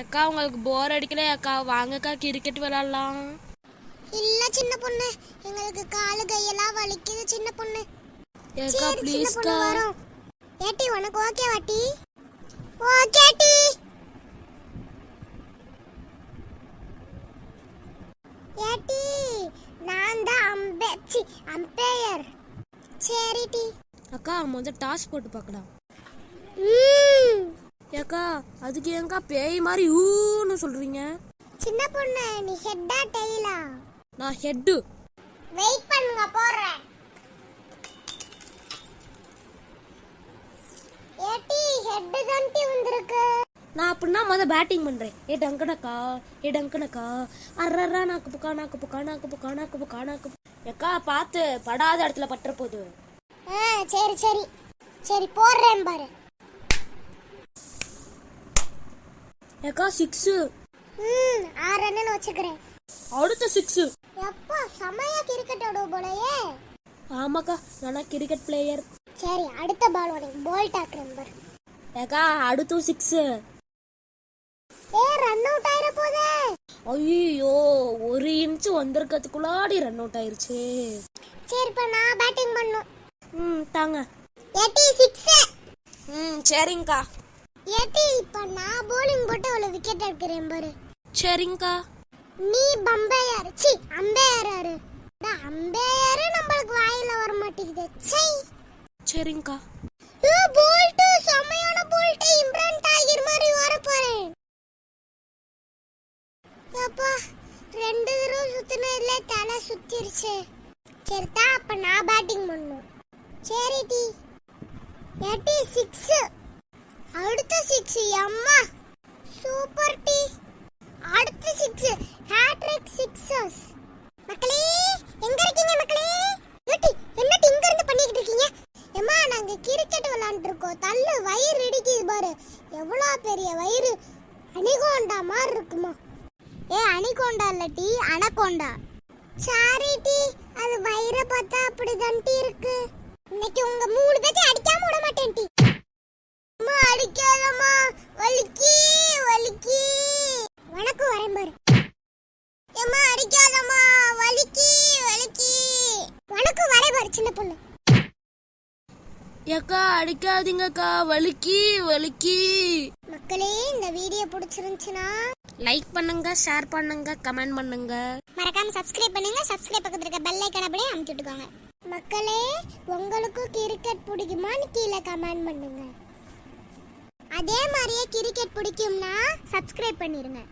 ஏக்கா உங்களுக்கு போர் அடிக்கல அக்கா வாங்கக்கா கிரிக்கெட் விளையாடலாம். இல்ல சின்ன பொண்ணு. எங்களுக்கு காலு கையெல்லாம் வலிக்குது சின்ன பொண்ணு. ஏக்கா சரி சின்ன பொண்ணு ப்ளீஸ்க்கா வரோம். ஏட்டி உனக்கு ஓகே வாட்டி ஓகே டி. ஏட்டி நான் தான் அம்பே சி அம்பையர் சரி டி. அக்கா முதல்ல டாஸ் போட்டு பார்க்கலாம் ம். ஏக்கா அதுக்கு ஏங்கா பேய் மாதிரி ஊன்னு சொல்றீங்க? சின்ன பொண்ணு நீ ஹெட்டா டெய்லா நான் ஹெட்டு வெயிட் பண்ணுங்க போறேன். ஏட்டி ஹெட் தான் டி வந்திருக்கு. நான் அப்படின்னா முத பேட்டிங் பண்றேன். ஏ டங்கனக்கா ஏ டங்கனக்கா. அர்ரா நாக்கு புக்கா நாக்கு புக்கா நாக்கு புக்கா நாக்கு புக்கா நாக்கு. ஏக்கா பார்த்து படாத இடத்துல பட்டுற போகுது ஆ சரி சரி. சரி போடுறேன் பாரு. ஏக்கா சிக்ஸு ம் ஆறு ரன்னு வச்சுக்கிறேன். அடுத்த சிக்ஸு எப்பா செமையா கிரிக்கெட் ஆடுவ போலயே. ஆமாக்கா நானா கிரிக்கெட் பிளேயர் சரி அடுத்த பால் உனக்கு போல்ட் ஆக்குறேன் பாரு. ஏக்கா அடுத்தும் சிக்ஸு ஏ ரன் அவுட் ஆயிர போதே. ஐயோ ஒரு இன்ச்சு வந்திருக்கிறதுக்குள்ளாடி ரன் அவுட் ஆயிருச்சு. சரி இப்ப நான் பேட்டிங் பண்ணும் ம் தாங்க. ஏட்டி சிக்ஸ் ம் சரிங்கக்கா. ஏட்டி இப்ப நான் bowling போட்டு அவ்வளவு விக்கெட் எடுக்கிறேன் பாரு. சரிங்கக்கா நீ பம்பையார். சி அம்பையாரு அம்பையாரு நம்மளுக்கு வாயில வர மாட்டேங்குது சை சரிங்கக்கா ஏ போல்ட் செமையான போல்ட் இம்ரான் டாகிர் மாதிரி வர போறேன் அப்பா ரெண்டு தடவை சுத்தினதுல தலை சுத்திருச்சு. சரி தா அப்ப நான் பேட்டிங் பண்ணும். சரி டி. எட்டி சிக்ஸ் அடுத்த சிக்ஸ் அம்மா. சூப்பர் டி அடுத்த சிக்ஸ் ஹேட்ரிக் சிக்ஸஸ் மக்களே எங்க இருக்கீங்க மக்களே? ஏட்டி என்ன இங்க இருந்து பண்ணிக்கிட்டு இருக்கீங்க? அம்மா நாங்க கிரிக்கெட் விளையாண்டு இருக்கோம் தள்ளு வயிறு இடிக்குது பாரு. எவ்வளோ பெரிய வயிறு? அணிகோண்டா மாதிரி இருக்குமா? ஏ அணிகோண்டா இல்ல டி அனகோண்டா சாரி டி அது வயிறை பார்த்தா அப்படிதான் டி இருக்கு. இன்னைக்கு உங்க மூணு பேர்த்தையும் அடிக்காம விட மாட்டேன் டி அம்மா அடிக்காதம்மா வலிக்கி வலிக்கி வணக்கம் வரேன் பாரு ஏம்மா அடிக்காதம்மா வலிக்கி வலிக்கி. வணக்கம் வரேன் பாரு சின்ன பொண்ணு. ஏக்கா அடிக்காதீங்கக்கா. வலிக்கி வலிக்கி. மக்களே இந்த வீடியோ பிடிச்சிருந்துச்சுன்னா லைக் பண்ணுங்க ஷேர் பண்ணுங்க கமெண்ட் பண்ணுங்க. மறக்காம சப்ஸ்கிரைப் பண்ணுங்க. சப்ஸ்கிரைப் பக்கத்துல இருக்க பெல் ஐக்கான அப்படியே விட்டுக்கோங்க. மக்களே உங்களுக்கும் கிரிக்கெட் பிடிக்குமான்னு கீழே கமெண்ட் பண்ணுங்க. அதே மாதிரியே கிரிக்கெட் பிடிக்கும்னா சப்ஸ்கிரைப் பண்ணிருங்க.